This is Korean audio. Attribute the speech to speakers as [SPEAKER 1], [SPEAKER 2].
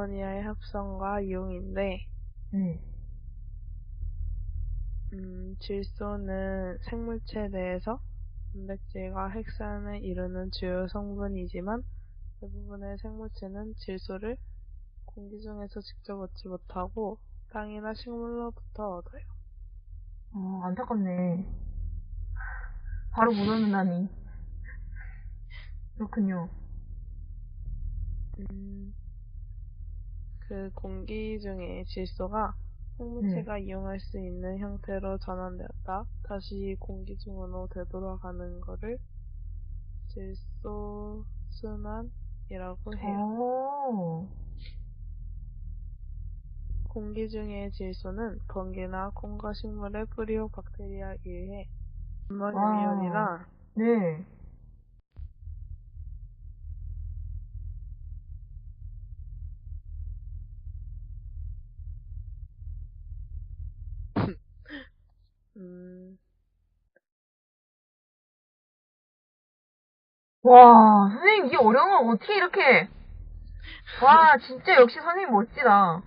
[SPEAKER 1] 아모니아의 합성과 이용인데,
[SPEAKER 2] 네.
[SPEAKER 1] 음, 질소는 생물체 내에서 단백질과 핵산을 이루는 주요 성분이지만 대부분의 생물체는 질소를 공기 중에서 직접 얻지 못하고 땅이나 식물로부터 얻어요.
[SPEAKER 2] 어, 안타깝네. 바로 못 얻는다니. 그렇군요.
[SPEAKER 1] 음, 그 공기 중에 질소가 생물체가 이용할 수 있는 형태로 전환되었다. 다시 공기 중으로 되돌아가는 것을 질소 순환이라고 해요.
[SPEAKER 2] 오.
[SPEAKER 1] 공기 중의 질소는 번개나 콩과 식물의 뿌리호 박테리아에 의해 암모니아이온이나
[SPEAKER 2] 네. 와, 선생님 이 어려운 걸 어떻게 이렇게. 와, 진짜 역시 선생님 멋지다.